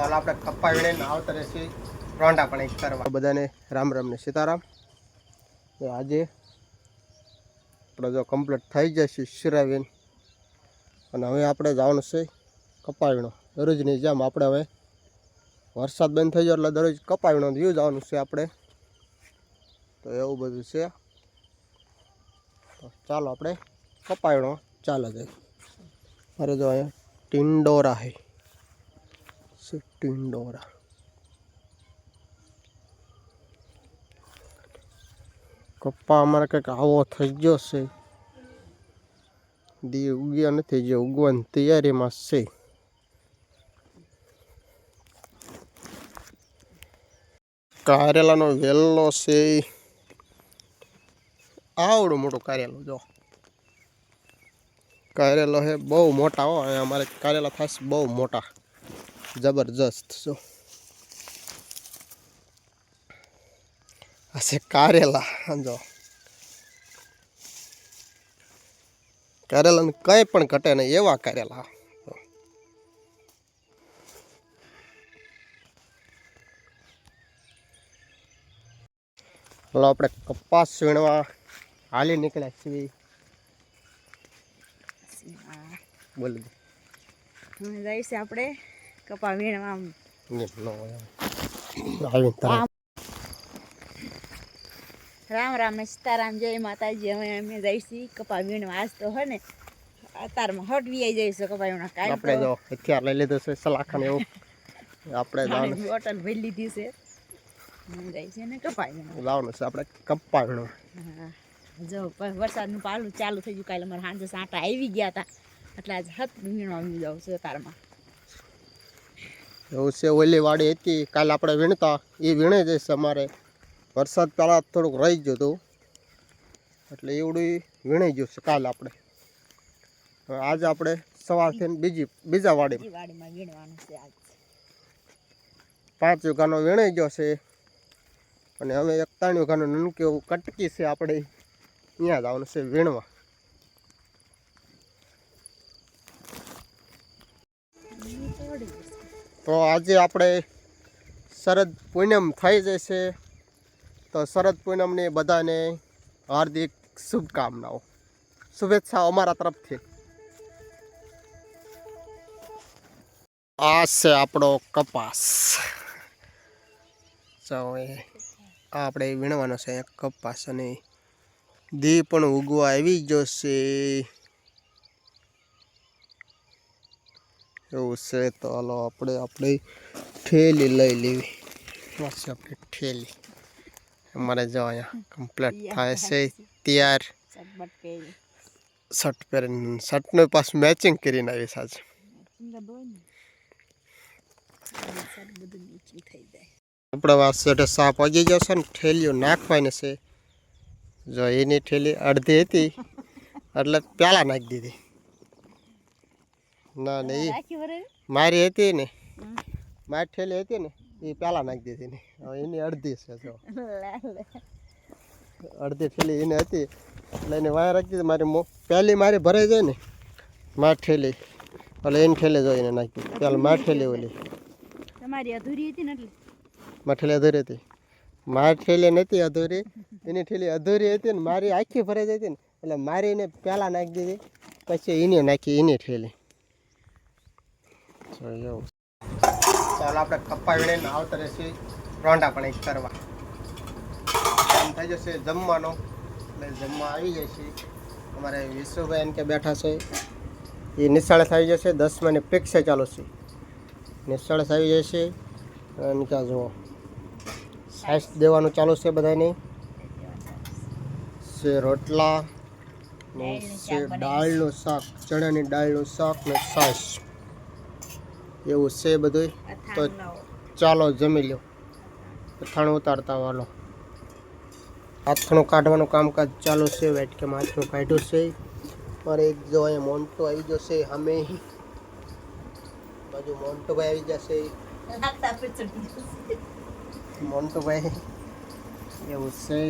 હાલ આપણે કપ્પા વીણીને આવતા રહેશે. રોંડા પણ એક કરવા. બધાને રામ રામ ને સીતારામ. આજે આપણે જો કમ્પ્લીટ થઈ જશે શિરાવીને અને હવે આપણે જવાનું છે કપાવીણો દરરોજની જેમ આપણે હવે વરસાદ બંધ થઈ ગયો એટલે દરરોજ કપાવીણો વ્યૂ જવાનું છે આપણે. તો એવું બધું છે. તો ચાલો આપણે કપાવીણો ચાલે જાય મારે જો અહીંયા ટિંડોરા હે ટિંડોરા કપ્પા અમારે કંઈક આવો થઈ ગયો છે. દી ઉગ્યા નથી, જે ઉગવાની તૈયારીમાં છે. કારેલાનો વેલ્લો છે. આવડો મોટું કારેલો, જો. કારેલો હે, બહુ મોટા હો અમારે કારેલા થશે બહુ મોટા. જબરજસ્ત જો આ છે કારેલા જો કારેલાને કંઈ પણ ઘટે નહીં એવા કારેલા હલો આપણે કપાસ વીણવા હાલી નીકળ્યા છીએ બોલી હવે આપણે કપા વીણવા આમ. રામ રામ ને સીતારામ જય માતાજી હવે અમે જઈશી કપા વીણવા આજ તો હે ને અતારમાં હટવી આવી જઈશું કપા વીણવા કાલ આપણે જો હથિયાર લઈ લીધું છે સલાખા ને એવું આપણે જવાનું બોટલ ભરી લીધી છે હું ને કપા વીણવા છે આપણે કપ્પા વીણવા હા. જો પ- વરસાદનું પાલું ચાલુ થઈ ગયું કાલે અમારે સાંજે સાંટા આવી ગયા હતા એટલે આજ હત વીણવા જાઉં છું તારમાં એવું છે ઓલી વાડી હતી કાલે આપણે વીણતા એ વીણે જઈશ અમારે. વરસાદ પહેલાં થોડુંક રહી ગયું હતું. એટલે એવડું વીણાઈ ગયું છે કાલે આપણે. આજે આપણે સવારથી થઈને બીજી બીજા વાડી પાંચ વીઘાનો વીણાઈ ગયો છે. અને હવે એકતાણું વીઘાનું નનકું એવું કટકી છે આપણે. ત્યાં જવાનું છે વીણવા. તો આજે આપણે શરદ પૂનમ થઈ જશે. તો શરદ પૂનમની બધાને હાર્દિક શુભકામનાઓ. શુભેચ્છાઓ અમારા તરફથી. આ છે આપણો કપાસ. ચાલો આ આપણે વીણવાનો છે કપાસ અને દી પણ ઉગવા આવી જશે. એવું છે તો હાલો આપણે આપણે ઠેલી લઈ લેવી. પછી આપણે ઠેલી અમારે જો અહીંયા કમ્પ્લીટ થાય છે ત્યાર. શર્ટ પહેરીને શર્ટને પાછું મેચિંગ કરીને થઈ જાય. આપણે આ સેટે સાપ વાગી ગયો છે ને ઠેલીઓ નાખવાની છે. જો એની ઠેલી અડધી હતી એટલે પહેલાં નાખી દીધી. ના ના એ મારી હતી ને. મારી ઠેલી હતી ને એ પહેલાં નાખી દીધી ને. હવે એની અડધી છે જો. અડધી ઠેલી એને હતી. એટલે એને વાય રાખી દીધી. મારી મો પહેલી મારી ભરાઈ જાય ને મારી ઠેલી એટલે એની ઠેલી જોઈને નાખી પહેલાં મારી ઠેલી ઓલી. તમારી અધૂરી હતી ને એટલે? મારી ઠેલી અધૂરી હતી. મારી ઠેલી નથી અધૂરી. એની ઠેલી અધૂરી હતી ને મારી આખી ભરાઈ જતી ને. એટલે મારી એને પહેલાં નાખી દીધી. પછી એને નાખી એની ઠેલી એવું ચાલો આપણે કપ્પા વીણીને આવતા રહેશે રોંડા પણ એક કરવા. એમ થઈ જશે જમવાનો. એટલે જમવા આવી જશે અમારે વિશુભાઈ એમ કે બેઠા છે. એ નિશાળે થઈ જશે. દસમાની પરીક્ષા ચાલુ છે. નિશાળે થઈ જશે અને ક્યાં જુઓ. સાઈસ દેવાનું ચાલુ છે બધાને છે રોટલા, ને છે દાળનું શાક. ચણાની દાળનું શાક ને છાશ એવું છે બધું તો ચાલો જમી લ્યો. અથાણું ઉતારતા વાલો અથાણું કાઢવાનું કામકાજ ચાલુ છે વેટકેમાં અથાણું કાઢ્યું છે. પર એક જો અહીંયા મોન્ટો આવી જશે અમે બાજુ મોન્ટોભાઈ આવી જશે મોન્ટોભાઈ. એવું છે.